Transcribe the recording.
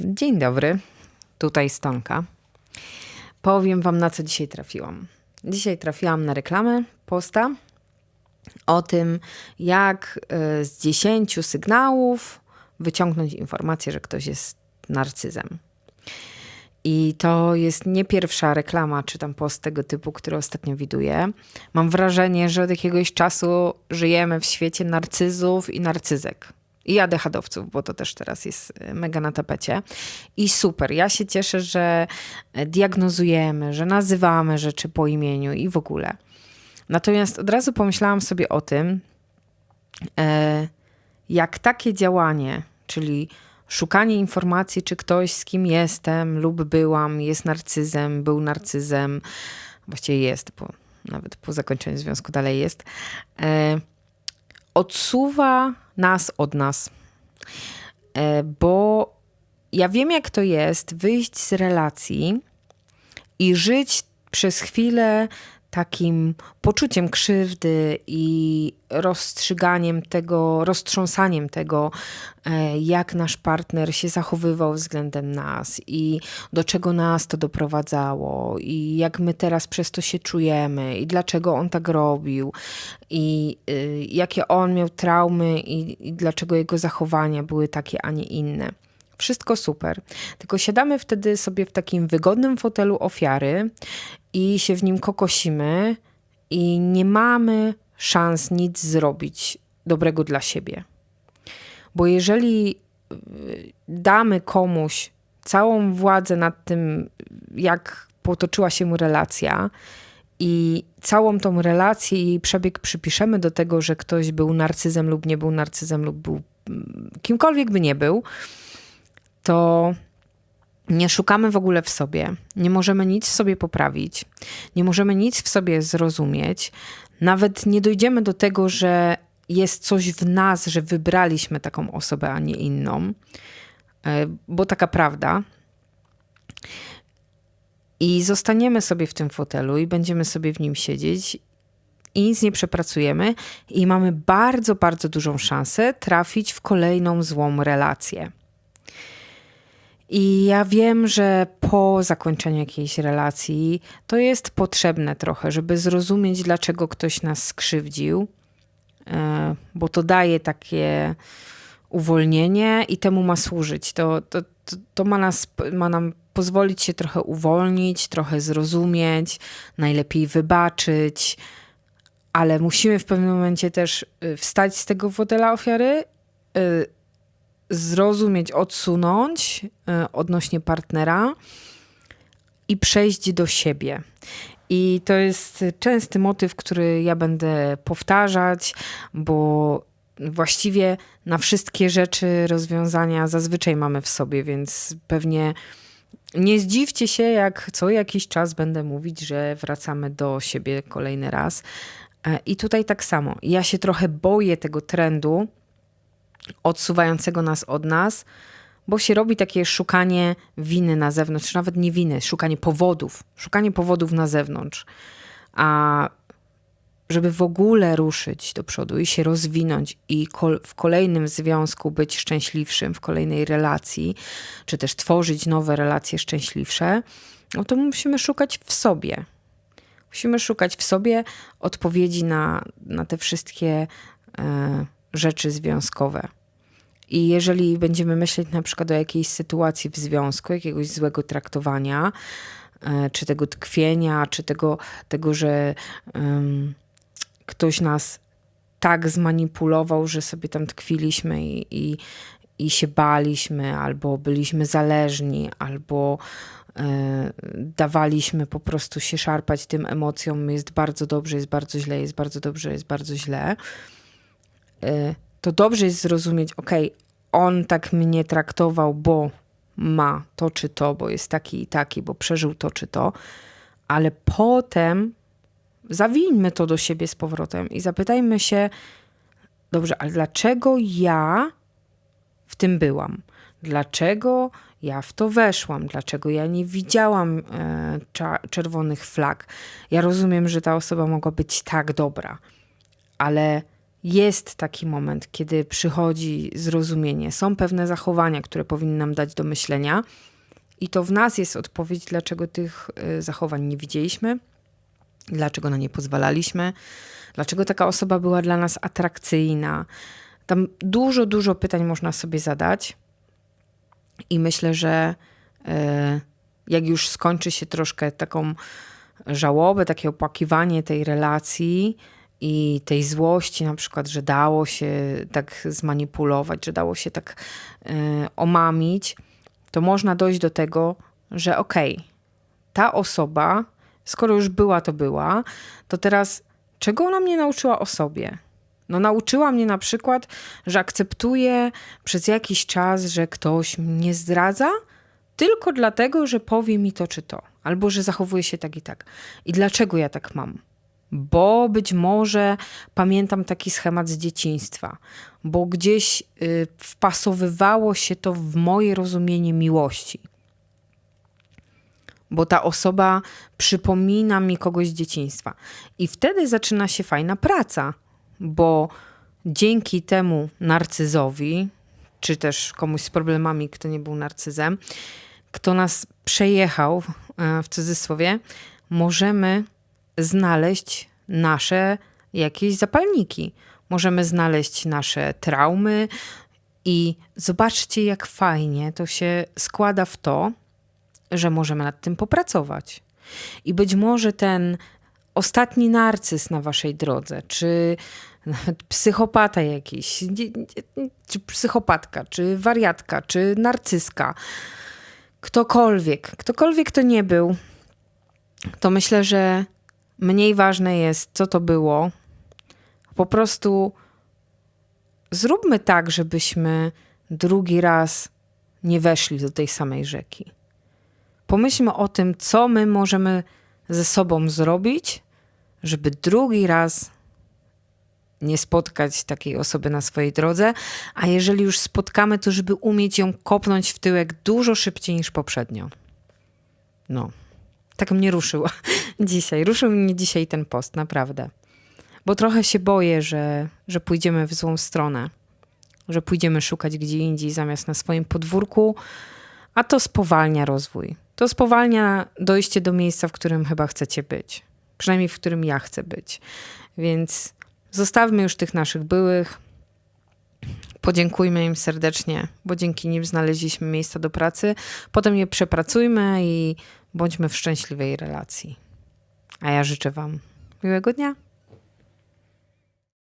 Dzień dobry, tutaj Stonka. Powiem Wam, na co dzisiaj trafiłam. Dzisiaj trafiłam na reklamę posta o tym, jak y, z 10 sygnałów wyciągnąć informację, że ktoś jest narcyzem. I to jest nie pierwsza reklama, czy tam post tego typu, który ostatnio widuję. Mam wrażenie, że od jakiegoś czasu żyjemy w świecie narcyzów i narcyzek. I ADHDowców, bo to też teraz jest e, mega na tapecie. I super, ja się cieszę, że e, diagnozujemy, że nazywamy rzeczy po imieniu i w ogóle. Natomiast od razu pomyślałam sobie o tym, e, jak takie działanie, czyli szukanie informacji, czy ktoś z kim jestem lub byłam, jest narcyzem, był narcyzem, właściwie jest, bo nawet po zakończeniu związku dalej jest, odsuwa nas od nas. E, bo ja wiem, jak to jest wyjść z relacji i żyć przez chwilę takim poczuciem krzywdy i rozstrzyganiem tego, roztrząsaniem tego, e, jak nasz partner się zachowywał względem nas i do czego nas to doprowadzało i jak my teraz przez to się czujemy i dlaczego on tak robił i y, jakie on miał traumy i, i dlaczego jego zachowania były takie, a nie inne. Wszystko super. Tylko siadamy wtedy sobie w takim wygodnym fotelu ofiary i się w nim kokosimy i nie mamy szans nic zrobić dobrego dla siebie. Bo jeżeli y, damy komuś całą władzę nad tym, jak potoczyła się mu relacja, i całą tą relację i jej przebieg przypiszemy do tego, że ktoś był narcyzem lub nie był narcyzem, lub był mm, kimkolwiek by nie był, to nie szukamy w ogóle w sobie, nie możemy nic w sobie poprawić, nie możemy nic w sobie zrozumieć, nawet nie dojdziemy do tego, że jest coś w nas, że wybraliśmy taką osobę, a nie inną, e, bo taka prawda. I zostaniemy sobie w tym fotelu i będziemy sobie w nim siedzieć i nic nie przepracujemy, i mamy bardzo, bardzo dużą szansę trafić w kolejną złą relację. I ja wiem, że po zakończeniu jakiejś relacji to jest potrzebne trochę, żeby zrozumieć, dlaczego ktoś nas skrzywdził, e, bo to daje takie uwolnienie i temu ma służyć. To, to, to, to ma, nas, ma nam pozwolić się trochę uwolnić, trochę zrozumieć, najlepiej wybaczyć, ale musimy w pewnym momencie też y, wstać z tego fotela ofiary, y, zrozumieć, odsunąć y, odnośnie partnera i przejść do siebie. I to jest częsty motyw, który ja będę powtarzać, bo właściwie na wszystkie rzeczy rozwiązania zazwyczaj mamy w sobie, więc pewnie nie zdziwcie się, jak co jakiś czas będę mówić, że wracamy do siebie kolejny raz. E, I tutaj tak samo. Ja się trochę boję tego trendu, odsuwającego nas od nas, bo się robi takie szukanie winy na zewnątrz, czy nawet nie winy, szukanie powodów, szukanie powodów na zewnątrz. A żeby w ogóle ruszyć do przodu i się rozwinąć i w kolejnym związku być szczęśliwszym, w kolejnej relacji, czy też tworzyć nowe relacje szczęśliwsze, no to musimy szukać w sobie. Musimy szukać w sobie odpowiedzi na, na te wszystkie e, rzeczy związkowe. I jeżeli będziemy myśleć na przykład o jakiejś sytuacji w związku, jakiegoś złego traktowania, e, czy tego tkwienia, czy tego, tego że um, ktoś nas tak zmanipulował, że sobie tam tkwiliśmy i, i, i się baliśmy, albo byliśmy zależni, albo e, dawaliśmy po prostu się szarpać tym emocjom, jest bardzo dobrze, jest bardzo źle, jest bardzo dobrze, jest bardzo źle. E, to dobrze jest zrozumieć, ok, on tak mnie traktował, bo ma to czy to, bo jest taki i taki, bo przeżył to czy to, ale potem zawijmy to do siebie z powrotem i zapytajmy się, dobrze, ale dlaczego ja w tym byłam? Dlaczego ja w to weszłam? Dlaczego ja nie widziałam e, czerwonych flag? Ja rozumiem, że ta osoba mogła być tak dobra, ale jest taki moment, kiedy przychodzi zrozumienie, są pewne zachowania, które powinny nam dać do myślenia, i to w nas jest odpowiedź, dlaczego tych y, zachowań nie widzieliśmy, dlaczego na nie pozwalaliśmy, dlaczego taka osoba była dla nas atrakcyjna. Tam dużo, dużo pytań można sobie zadać, i myślę, że y, jak już skończy się troszkę taką żałobę, takie opłakiwanie tej relacji, i tej złości, na przykład, że dało się tak zmanipulować, że dało się tak y, omamić, to można dojść do tego, że okej, okay, ta osoba, skoro już była, to była, to teraz czego ona mnie nauczyła o sobie? No, nauczyła mnie na przykład, że akceptuję przez jakiś czas, że ktoś mnie zdradza, tylko dlatego, że powie mi to czy to, albo że zachowuje się tak i tak. I dlaczego ja tak mam? Bo być może pamiętam taki schemat z dzieciństwa, bo gdzieś y, wpasowywało się to w moje rozumienie miłości. Bo ta osoba przypomina mi kogoś z dzieciństwa. I wtedy zaczyna się fajna praca, bo dzięki temu narcyzowi, czy też komuś z problemami, kto nie był narcyzem, kto nas przejechał, e, w cudzysłowie, możemy znaleźć nasze jakieś zapalniki. Możemy znaleźć nasze traumy i zobaczcie, jak fajnie to się składa w to, że możemy nad tym popracować. I być może ten ostatni narcyz na waszej drodze, czy nawet psychopata jakiś, czy psychopatka, czy wariatka, czy narcyska, ktokolwiek, ktokolwiek to nie był, to myślę, że Mniej ważne jest, co to było. Po prostu zróbmy tak, żebyśmy drugi raz nie weszli do tej samej rzeki. Pomyślmy o tym, co my możemy ze sobą zrobić, żeby drugi raz nie spotkać takiej osoby na swojej drodze, a jeżeli już spotkamy, to żeby umieć ją kopnąć w tyłek dużo szybciej niż poprzednio. No tak mnie ruszył dzisiaj. Ruszył mnie dzisiaj ten post, naprawdę. Bo trochę się boję, że, że pójdziemy w złą stronę, że pójdziemy szukać gdzie indziej zamiast na swoim podwórku, a to spowalnia rozwój. To spowalnia dojście do miejsca, w którym chyba chcecie być. Przynajmniej w którym ja chcę być. Więc zostawmy już tych naszych byłych. Podziękujmy im serdecznie, bo dzięki nim znaleźliśmy miejsca do pracy. Potem je przepracujmy i Bądźmy w szczęśliwej relacji. A ja życzę Wam miłego dnia.